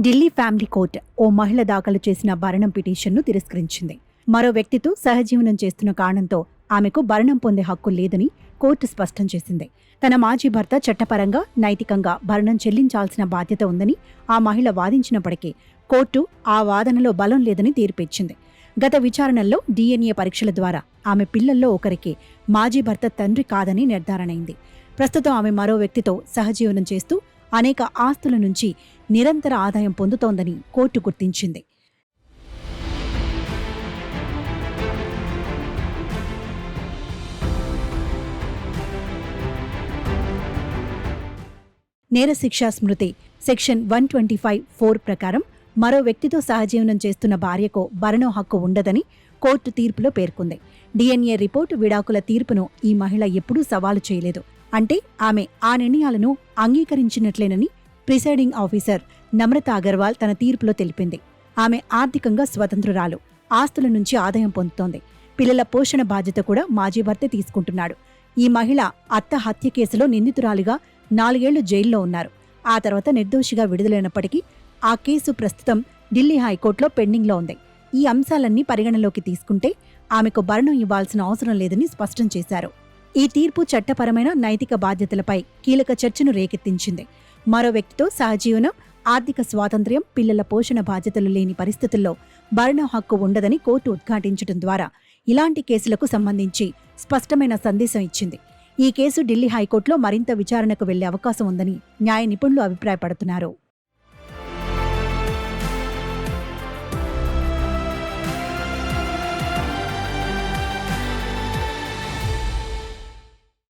Delhi family court ఓ మహిళ దాఖలు చేసిన భరణం పిటిషన్ను తిరస్కరించింది. మరో వ్యక్తితో సహజీవనం చేస్తున్న కారణంతో ఆమెకు భరణం పొందే హక్కు లేదని కోర్టు స్పష్టం చేసింది. తన మాజీ భర్త చట్టపరంగా నైతికంగా భరణం చెల్లించాల్సిన బాధ్యత ఉందని ఆ మహిళ వాదించినప్పటికీ కోర్టు ఆ వాదనలో బలం లేదని తీర్పిచ్చింది. గత విచారణల్లో డిఎన్ఏ పరీక్షల ద్వారా ఆమె పిల్లల్లో ఒకరికి మాజీ భర్త తండ్రి కాదని నిర్ధారణైంది. ప్రస్తుతం ఆమె మరో వ్యక్తితో సహజీవనం చేస్తూ అనేక ఆస్తుల నుంచి నిరంతర ఆదాయం పొందుతోందని కోర్టు గుర్తించింది. నేర శిక్షా స్మృతి section one twenty five four ప్రకారం మరో వ్యక్తితో సహజీవనం చేస్తున్న భార్యకు భరణం హక్కు ఉండదని కోర్టు తీర్పులో పేర్కొంది. డిఎన్ఏ రిపోర్టు విడాకుల తీర్పును ఈ మహిళ ఎప్పుడూ సవాలు చేయలేదు. అంటే ఆమె ఆ నిర్ణయాలను అంగీకరించినట్లేనని ప్రిసైడింగ్ ఆఫీసర్ నమ్రత అగర్వాల్ తన తీర్పులో తెలిపింది. ఆమె ఆర్థికంగా స్వతంత్రురాలు. ఆస్తుల నుంచి ఆదాయం పొందుతోంది. పిల్లల పోషణ బాధ్యత కూడా మాజీ భర్త తీసుకుంటున్నాడు. ఈ మహిళ అత్త హత్య కేసులో నిందితురాలిగా నాలుగేళ్ళు జైల్లో ఉన్నారు. ఆ తర్వాత నిర్దోషిగా విడుదలైనప్పటికీ ఆ కేసు ప్రస్తుతం ఢిల్లీ హైకోర్టులో పెండింగ్లో ఉంది. ఈ అంశాలన్నీ పరిగణలోకి తీసుకుంటే ఆమెకు భరణం ఇవ్వాల్సిన అవసరం లేదని స్పష్టం చేశారు. ఈ తీర్పు చట్టపరమైన నైతిక బాధ్యతలపై కీలక చర్చను రేకెత్తించింది. మరో వ్యక్తితో సహజీవనం ఆర్థిక స్వాతంత్ర్యం పిల్లల పోషణ బాధ్యతలు లేని పరిస్థితుల్లో భరణ హక్కు ఉండదని కోర్టు ఉద్ఘాటించడం ద్వారా ఇలాంటి కేసులకు సంబంధించి స్పష్టమైన సందేశం ఇచ్చింది. ఈ కేసు ఢిల్లీ హైకోర్టులో మరింత విచారణకు వెళ్ళే అవకాశం ఉందని న్యాయ నిపుణులు అభిప్రాయపడుతున్నారు.